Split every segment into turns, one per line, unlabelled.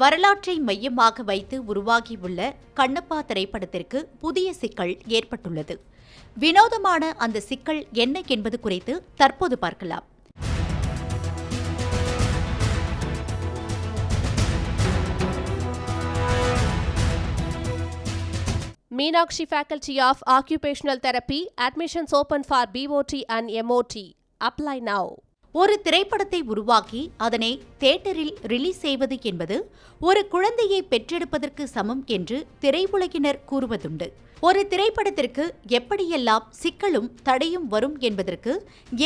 வரலாற்றை மையமாக வைத்து உருவாகியுள்ள கண்ணப்பா திரைப்படத்திற்கு புதிய சிக்கல் ஏற்பட்டுள்ளது. வினோதமான அந்த சிக்கல் என்ன என்பது குறித்து தற்போது பார்க்கலாம்.
Meenakshi faculty of occupational therapy admissions open for BOT and MOT apply now
ஒரு திரைப்படத்தை உருவாக்கி அதனை தியேட்டரில் ரிலீஸ் செய்வது என்பது ஒரு குழந்தையை பெற்றெடுப்பதற்கு சமம் என்று திரையுலகினர் கூறுவதுண்டு. ஒரு திரைப்படத்திற்கு எப்படியெல்லாம் சிக்கலும் தடையும் வரும் என்பதற்கு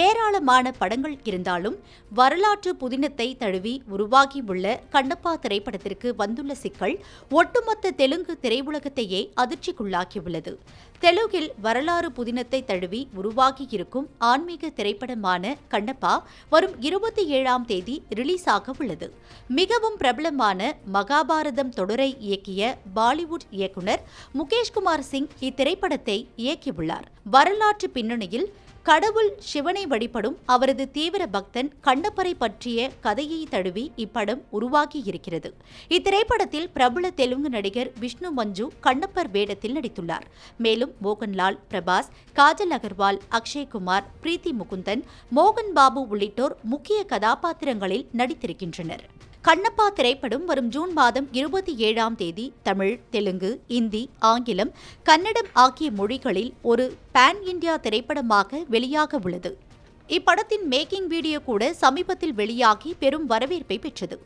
ஏராளமான படங்கள் இருந்தாலும் வரலாற்று புதினத்தை தழுவி உருவாகியுள்ள கண்ணப்பா திரைப்படத்திற்கு வந்துள்ள சிக்கல் ஒட்டுமொத்த தெலுங்கு திரையுலகத்தையே அதிர்ச்சிக்குள்ளாக்கியுள்ளது. தெலுங்கில் வரலாறு புதினத்தை தழுவி உருவாகியிருக்கும் ஆன்மீக திரைப்படமான கண்ணப்பா வரும் இருபத்தி ஏழாம் தேதி ரிலீஸ் ஆக உள்ளது. மிகவும் பிரபலமான மகாபாரதம் தொடரை இயக்கிய பாலிவுட் இயக்குனர் முகேஷ்குமார் சிங் இத்திரைப்படத்தை இயக்கியுள்ளார். வரலாற்று பின்னணியில் கடவுள் சிவனை வழிபடும் அவரது தீவிர பக்தன் கண்ணப்பரை பற்றிய கதையை தழுவி இப்படம் உருவாகியிருக்கிறது. இத்திரைப்படத்தில் பிரபல தெலுங்கு நடிகர் விஷ்ணு மஞ்சு கண்ணப்பர் வேடத்தில் நடித்துள்ளார். மேலும் மோகன்லால் பிரபாஸ் காஜல் அகர்வால் அக்ஷய்குமார் பிரீத்தி முகுந்தன் மோகன் பாபு உள்ளிட்டோர் முக்கிய கதாபாத்திரங்களில் நடித்திருக்கின்றனர். கண்ணப்பா திரைப்படம் வரும் ஜூன் மாதம் இருபத்தி ஏழாம் தேதி தமிழ் தெலுங்கு இந்தி ஆங்கிலம் கன்னடம் ஆகிய மொழிகளில் ஒரு பேன் இந்தியா திரைப்படமாக வெளியாக உள்ளது. இப்படத்தின் மேக்கிங் வீடியோ கூட சமீபத்தில் வெளியாகி பெரும் வரவேற்பை பெற்றது.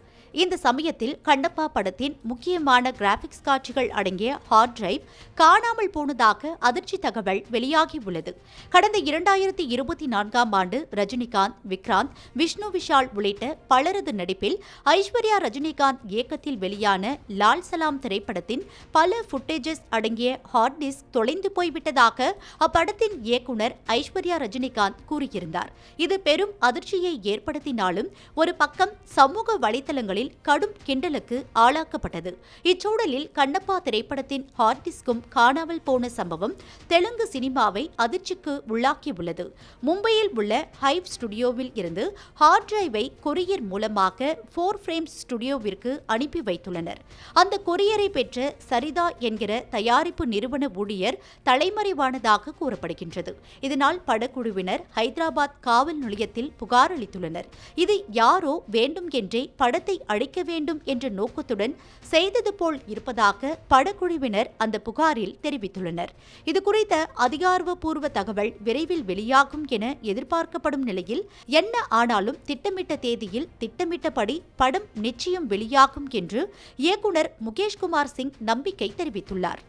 இந்த சமயத்தில் கண்ணப்பா படத்தின் முக்கியமான கிராபிக்ஸ் காட்சிகள் அடங்கிய ஹார்ட் டிரைவ் காணாமல் போனதாக அதிர்ச்சி தகவல் வெளியாகியுள்ளது. கடந்த இரண்டாயிரத்தி இருபத்தி நான்காம் ஆண்டு ரஜினிகாந்த் விக்ராந்த் விஷ்ணு விஷால் உள்ளிட்ட பலரது நடிப்பில் ஐஸ்வர்யா ரஜினிகாந்த் இயக்கத்தில் வெளியான லால் சலாம் திரைப்படத்தின் பல ஃபுட்டேஜஸ் அடங்கிய ஹார்ட் டிஸ்க் தொலைந்து போய்விட்டதாக அப்படத்தின் இயக்குனர் ஐஸ்வர்யா ரஜினிகாந்த் கூறியிருந்தார். இது பெரும் அதிர்ச்சியை ஏற்படுத்தினாலும் ஒரு பக்கம் சமூக வலைதளங்களில் கடும் கிண்டலுக்கு ஆளாக்கப்பட்டது. இச்சூழலில் கண்ணப்பா திரைப்படத்தின் ஹார்ட் டிஸ்கும் காணாமல் போன சம்பவம் தெலுங்கு சினிமாவை அதிர்ச்சிக்கு உள்ளாக்கியுள்ளது. மும்பையில் உள்ள ஹைவ் ஸ்டுடியோவில் இருந்து ஹார்ட் டிரைவை கொரியர் மூலமாக ஃபோர் ஃப்ரேம்ஸ் ஸ்டுடியோவிற்கு அனுப்பி வைத்துள்ளனர். அந்த கொரியரை பெற்ற சரிதா என்கிற தயாரிப்பு நிறுவன ஊழியர் தலைமறைவானதாக கூறப்படுகின்றது. இதனால் படக்குழுவினர் ஹைதராபாத் காவல் நிலையத்தில் புகார் அளித்துள்ளனர். இது யாரோ வேண்டும் என்றே படத்தை அழிக்க வேண்டும் என்ற நோக்கத்துடன் செய்தது போல் இருப்பதாக படக்குழுவினர் அந்த புகாரில் தெரிவித்துள்ளனர். இதுகுறித்த அதிகாரப்பூர்வ தகவல் விரைவில் வெளியாகும் என எதிர்பார்க்கப்படும் நிலையில் என்ன ஆனாலும் திட்டமிட்ட தேதியில் திட்டமிட்டபடி படம் நிச்சயம் வெளியாகும் என்று இயக்குனர் முகேஷ்குமார் சிங் நம்பிக்கை தெரிவித்துள்ளார்.